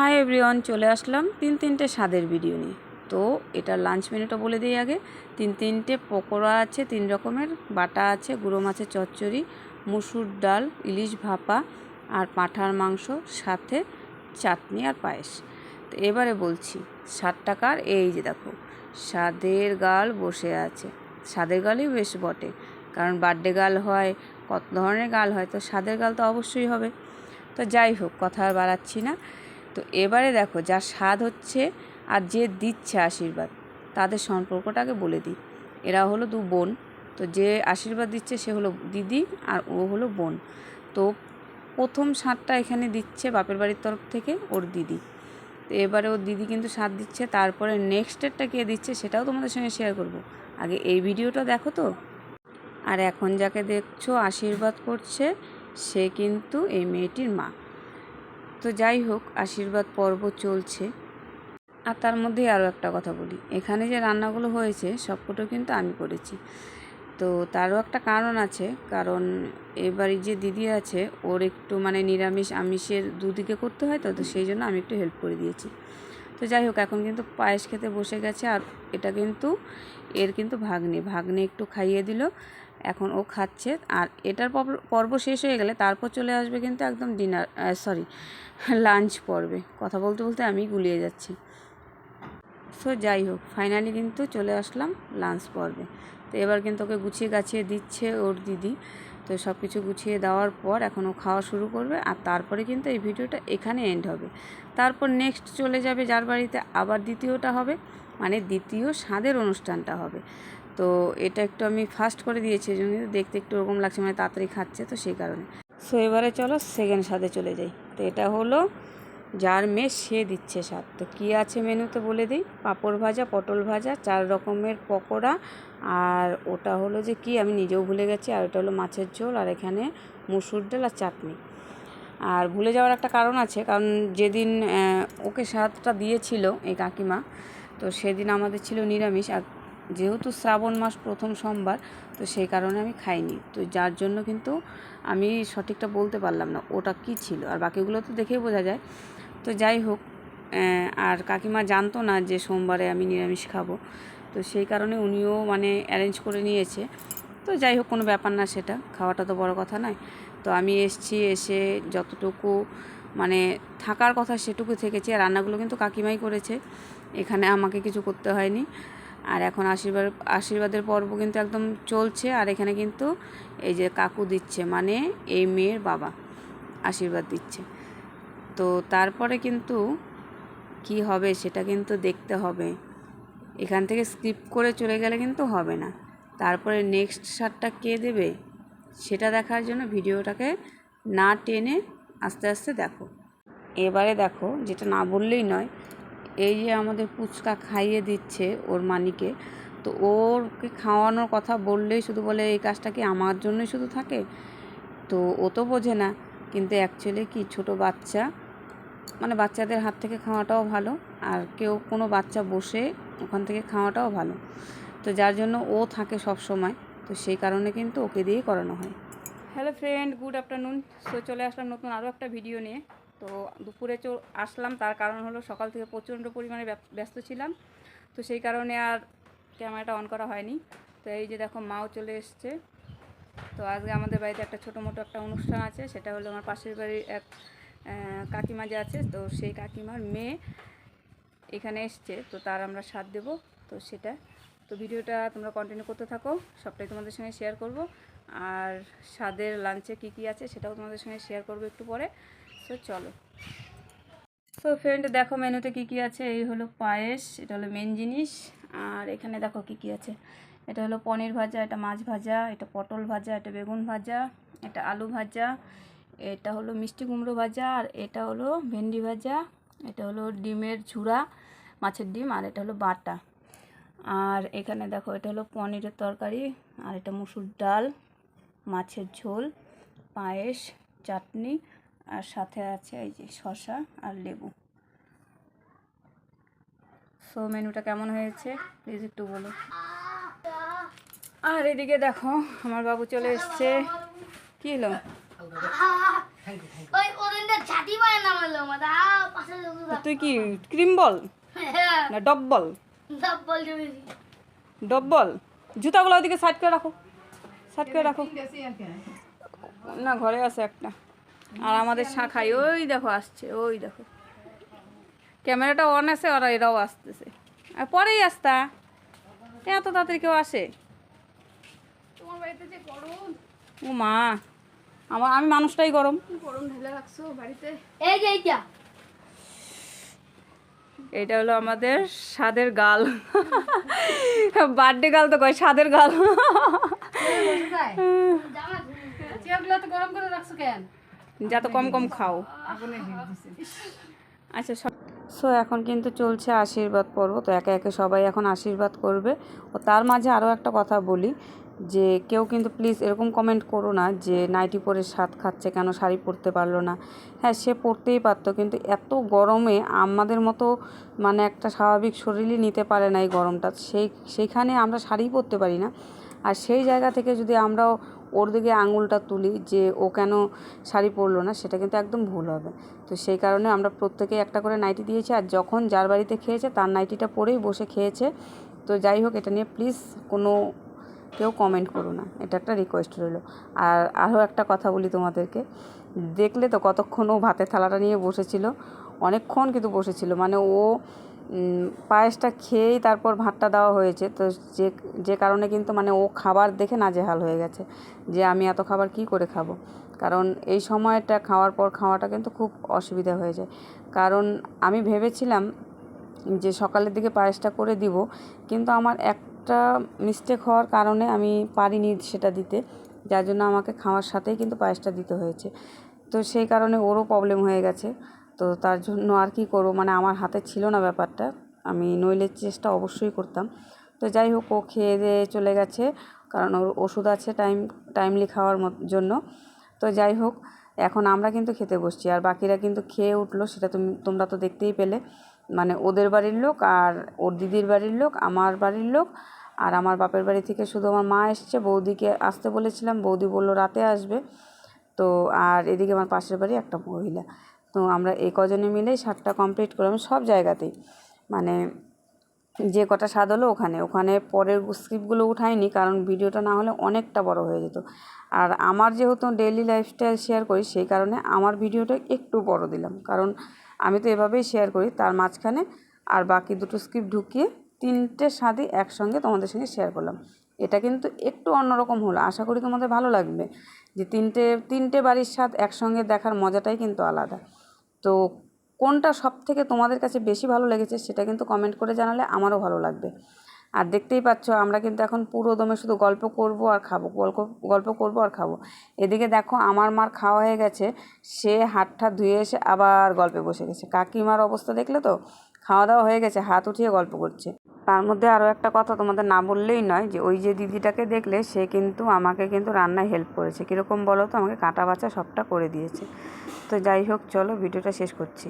Hi everyone চলে আসলাম তিন তিনটে স্বাদের ভিডিও নিয়ে। তো এটা লাঞ্চ মেনুটা বলে দিই আগে। তিন তিনটে পকোড়া আছে, তিন রকমের। বাটা আছে, গুঁড়ো মাছের চচ্চড়ি, মুসুর ডাল, ইলিশ ভাপা আর পাঁঠার মাংস, সাথে চাটনি আর পায়েস। তো এবারে বলছি ষাট টাকার এই যে দেখো, স্বাদের গাল বসে আছে। স্বাদের গালই বেশ বটে। কারণ বার্থডে গাল হয়, কত ধরনের গাল হয়, তো স্বাদের গাল তো অবশ্যই হবে। তো যাই হোক, কথা আর বাড়াচ্ছি না। তো এবারে দেখো যার স্বাদ হচ্ছে আর যে দিচ্ছে আশীর্বাদ, তাদের সম্পর্কটাকে বলে দিই। এরা হলো দু বোন, তো যে আশীর্বাদ দিচ্ছে সে হলো দিদি আর ও হলো বোন। তো প্রথম স্বাদটা এখানে দিচ্ছে বাপের বাড়ির তরফ থেকে ওর দিদি। তো এবারে ওর দিদি কিন্তু স্বাদ দিচ্ছে, তারপরে নেক্সটেরটা কে দিচ্ছে সেটাও তোমাদের সঙ্গে শেয়ার করব। আগে এই ভিডিওটা দেখো তো। আর এখন যাকে দেখছ আশীর্বাদ করছে, সে কিন্তু এই মেয়েটির মা। তো যাই হোক, আশীর্বাদ পর্ব চলছে। আর তার মধ্যে আরও একটা কথা বলি। এখানে যে রান্নাগুলো হয়েছে সবকটাও কিন্তু আমি করেছি। তো তারও একটা কারণ আছে, কারণ এবারে যে দিদি আছে, ওর একটু মানে নিরামিষ আমিষের দুদিকে করতে হয় তো তো সেই জন্য আমি একটু হেল্প করে দিয়েছি। তো যাই হোক, এখন কিন্তু পায়েস খেতে বসে গেছে, আর এটা কিন্তু, এর কিন্তু ভাগ্নে। ভাগ্নে একটু খাইয়ে দিল এখন ও খাচ্ছে। আর এটার পর্ব- শেষ হয়ে গেলে তারপর চলে আসবে কিন্তু একদম ডিনার সরি লাঞ্চ পর্বে। কথা বলতে বলতে আমি গুলিয়ে যাচ্ছি। সো যাই হোক ফাইনালি কিন্তু চলে আসলাম লাঞ্চ পর্বে। তো এবার কিন্তু ওকে গুছিয়ে গাছিয়ে দিচ্ছে ওর দিদি। তো সব কিছু গুছিয়ে দেওয়ার পর এখন ও খাওয়া শুরু করবে আর তারপরে কিন্তু এই ভিডিওটা এখানে এন্ড হবে। তারপর নেক্সট চলে যাবে যার বাড়িতে আবার দ্বিতীয়টা হবে মানে দ্বিতীয় স্বাদের অনুষ্ঠানটা হবে। তো এটা একটু আমি ফাস্ট করে দিয়েছি, এই জন্য দেখতে একটু ওরকম লাগছে মানে তাড়াতাড়ি খাচ্ছে তো সেই কারণে। সো এবারে চলো সেকেন্ড স্বাদে চলে যাই। তো এটা হলো যার মেয়ে সে দিচ্ছে স্বাদ তো কী আছে মেনুতে বলে দিই? পাঁপড় ভাজা, পটল ভাজা, চার রকমের পকোড়া, আর ওটা হলো যে কি আমি নিজেও ভুলে গেছি, আর ওটা হলো মাছের ঝোল, আর এখানে মুসুর ডাল আর চাটনি। আর ভুলে যাওয়ার একটা কারণ আছে, কারণ যেদিন ওকে স্বাদটা দিয়েছিল এই কাকিমা, তো সেদিন আমাদের ছিল নিরামিষ, আর যেহেতু শ্রাবণ মাস প্রথম সোমবার, তো সেই কারণে আমি খাইনি। তো যার জন্য কিন্তু আমি সঠিকটা বলতে পারলাম না, ওটা কি ছিল? আর বাকিগুলো তো দেখেই বোঝা যায়। তো যাই হোক আর কাকিমা জানতো না যে সোমবারে আমি নিরামিষ খাব। তো সেই কারণে উনিও মানে অ্যারেঞ্জ করে নিয়েছে। তো যাই হোক, কোনো ব্যাপার না সেটা, খাওয়াটা তো বড় কথা নয়। তো আমি এসছি, এসে যতটুকু মানে থাকার কথা সেটুকু থেকেছি, আর রান্নাগুলো কিন্তু কাকিমাই করেছে। এখানে আমাকে কিছু করতে হয়নি। আর এখন আশীর্বাদ, আশীর্বাদের পর্ব কিন্তু একদম চলছে। আর এখানে কিন্তু এই যে কাকু দিচ্ছে মানে এই মেয়ের বাবা আশীর্বাদ দিচ্ছে। তো তারপরে কিন্তু কি হবে সেটা কিন্তু দেখতে হবে। এখান থেকে স্কিপ করে চলে গেলে কিন্তু হবে না। তারপরে নেক্সট শার্টটা কে দেবে সেটা দেখার জন্য ভিডিওটাকে না টেনে আস্তে আস্তে দেখো। এবারে দেখো, যেটা না বললেই নয় এই যে আমাদের পুচকা খাইয়ে দিচ্ছে ওর মানিকে, তো ওরকে খাওয়ানোর কথা বললেই শুধু বলে, এই কাজটা কি আমার জন্যই শুধু থাকে? তো ও তো বোঝে না, কিন্তু অ্যাকচুয়ালি কি ছোট বাচ্চা মানে বাচ্চাদের হাত থেকে খাওয়াটাও ভালো, আর কেউ কোনো বাচ্চা বসে ওখান থেকে খাওয়াটাও ভালো। তো যার জন্য ও থাকে সব সময়, তো সেই কারণে কিন্তু ওকে দিয়েই করানো হয়। Hello friend good afternoon so চলে আসলাম নতুন আরও একটা ভিডিও নিয়ে। তো দুপুরে চো আসলাম, তার কারণ হলো সকাল থেকে প্রচণ্ড পরিমাণে ব্যস্ত ছিলাম। তো সেই কারণে আর ক্যামেরাটা অন করা হয়নি। তো এই যে দেখো, মাও চলে এসছে। তো আজকে আমাদের বাড়িতে একটা ছোটো মোটো একটা অনুষ্ঠান আছে, সেটা হলো আমার পাশের বাড়ির এক কাকিমা যে আছে, তো সেই কাকিমার মেয়ে এখানে এসছে, তো তার আমরা স্বাদ দেবো। তো সেটা, তো ভিডিওটা তোমরা কন্টিনিউ করতে থাকো, সবটাই তোমাদের সঙ্গে শেয়ার করব। আর স্বাদের লাঞ্চে কী কী আছে, সেটাও তোমাদের সঙ্গে শেয়ার করব একটু পরে। তো চলো। সো ফ্রেন্ড দেখো মেনুতে কী কী আছে? এই হলো পায়েস, এটা হলো মেন জিনিস। আর এখানে দেখো কী কী আছে? এটা হলো পনির ভাজা, এটা মাছ ভাজা, এটা পটল ভাজা, এটা বেগুন ভাজা, এটা আলু ভাজা, এটা হলো মিষ্টি কুমড়ো ভাজা, আর এটা হলো ভেন্ডি ভাজা, এটা হলো ডিমের ঝুড়া, মাছের ডিম, আর এটা হলো বাটা। আর এখানে দেখো, এটা হলো পনিরের তরকারি, আর এটা মুসুর ডাল, মাছের ঝোল, পায়েস, চাটনি আর সাথে আছে এই যে শসা আর লেবু। সো মেনুটা কেমন হয়েছে? প্লিজ একটু বলো। আর এদিকে দেখো আমার বাবু চলে এসছে। কি হলো? তুই কি ক্রিম বল? না ডব বল? ডব বল জুতাগুলো ওদিকে সাইড করে রাখো। সাইড করে রাখো। না ঘরে আছে একটা। আর আমাদের শাখাই ওই দেখো আসছে ওই দেখো। ক্যামেরাটা অন আছে ওরা এরাও আসতেছে। আর পরেই আসতা। এত তাড়াতাড়ি কেউ আসে? তোমার বাড়িতে যে গরম। ও মা আমার আমি মানুষটাই গরম। গরম ঢেলে রাখছো বাড়িতে? এই যে এইটা এটা হলো আমাদের স্বাদের গাল। বার্থডে গাল তো কয় স্বাদের গাল। জামা চেয়ারগুলো তো গরম করে রাখছো কেন? যত কম কম খাও। আচ্ছা সো এখন কিন্তু চলছে আশীর্বাদ পর্ব। তো একে একে সবাই এখন আশীর্বাদ করবে। ও তার মাঝে আরও একটা কথা বলি, যে কেউ কিন্তু প্লিজ এরকম কমেন্ট করো না যে নাইটি পরে স্বাদ খাচ্ছে কেন, শাড়ি পরতে পারল না। হ্যাঁ সে পরতেই পারতো, কিন্তু এত গরমে আমাদের মতো মানে একটা স্বাভাবিক শরীরই নিতে পারে না এই গরমটা। সেই, সেইখানে আমরা শাড়ি পরতে পারি না। আর সেই জায়গা থেকে যদি আমরাও ওর দিকে আঙুলটা তুলি যে ও কেন শাড়ি পরলো না, সেটা কিন্তু একদম ভুল হবে। তো সেই কারণে আমরা প্রত্যেকে একটা করে নাইটি দিয়েছি আর যখন যার বাড়িতে খেয়েছে তার নাইটিটা পরেই বসে খেয়েছে। তো যাই হোক, এটা নিয়ে প্লিজ কোনো কেউ কমেন্ট করো না, এটা একটা রিকোয়েস্ট রইল। আর আরও একটা কথা বলি তোমাদেরকে, দেখলে তো কতক্ষণ ও ভাতের থালাটা নিয়ে বসেছিল, অনেকক্ষণ কিন্তু বসেছিল। মানে ও পায়েসটা খেয়েই তারপর ভাতটা দেওয়া হয়েছে। তো যে যে কারণে কিন্তু মানে ও খাবার দেখে নাজেহাল হয়ে গেছে যে আমি এত খাবার কি করে খাব। কারণ এই সময়টা খাওয়ার পর খাওয়াটা কিন্তু খুব অসুবিধা হয়ে যায়। কারণ আমি ভেবেছিলাম যে সকালের দিকে পায়েসটা করে দিব, কিন্তু আমার একটা মিস্টেক হওয়ার কারণে আমি পারিনি সেটা দিতে। যার জন্য আমাকে খাওয়ার সাথেই কিন্তু পায়েসটা দিতে হয়েছে। তো সেই কারণে ওরও প্রবলেম হয়ে গেছে। তো তার জন্য আর কি করব? মানে আমার হাতে ছিল না ব্যাপারটা। আমি নইলে চেষ্টা অবশ্যই করতাম। তো যাই হোক, ও খেয়ে দিয়ে চলে গেছে। কারণ ওর ওষুধ আছে টাইম, টাইমলি খাওয়ার জন্য। তো যাই হোক, এখন আমরা কিন্তু খেতে বসছি। আর বাকিরা কিন্তু খেয়ে উঠল, সেটা তুমি, তোমরা তো দেখতেই পেলে। মানে ওদের বাড়ির লোক আর ওর দিদির বাড়ির লোক, আমার বাড়ির লোক আর আমার বাপের বাড়ি থেকে শুধু আমার মা এসছে। বৌদিকে আসতে বলেছিলাম, বৌদি বলল রাতে আসবে। তো আর এদিকে আমার পাশের বাড়ি একটা মহিলা। তো আমরা এই কজনে মিলেই সাতটা কমপ্লিট করলাম সব জায়গাতেই মানে যে কটা স্বাদ হলো ওখানে। ওখানে পরের স্ক্রিপ্টগুলো উঠাইনি কারণ ভিডিওটা না হলে অনেকটা বড় হয়ে যেত। আর আমার যেহেতু ডেইলি লাইফস্টাইল শেয়ার করি, সেই কারণে আমার ভিডিওটা একটু বড় দিলাম। কারণ আমি তো এভাবেই শেয়ার করি, তার মাঝখানে আর বাকি দুটো স্ক্রিপ্ট ঢুকিয়ে তিনটে স্বাদই একসঙ্গে তোমাদের সঙ্গে শেয়ার করলাম। এটা কিন্তু একটু অন্যরকম হলো, আশা করি তোমাদের ভালো লাগবে। যে তিনটে তিনটে বাড়ির স্বাদ একসঙ্গে দেখার মজাটাই কিন্তু আলাদা। তো কোনটা সব থেকে তোমাদের কাছে বেশি ভালো লেগেছে সেটা কিন্তু কমেন্ট করে জানালে আমারও ভালো লাগবে। আর দেখতেই পাচ্ছ, আমরা কিন্তু এখন পুরো দমে শুধু গল্প করব আর খাব, গল্প গল্প করব আর খাব। এদিকে দেখো, আমার মার খাওয়া হয়ে গেছে, সে হাতটা ধুয়ে এসে আবার গল্পে বসে গেছে। কাকিমার অবস্থা দেখলে তো? খাওয়া দাওয়া হয়ে গেছে, হাত উঠিয়ে গল্প করছে। তার মধ্যে আরও একটা কথা তোমাদের না বললেই নয়, যে ওই যে দিদিটাকে দেখলে সে কিন্তু আমাকে কিন্তু রান্নায় হেল্প করেছে। কীরকম বলো তো? আমাকে কাটা বাছা সবটা করে দিয়েছে। তো যাই হোক চলো ভিডিওটা শেষ করছি।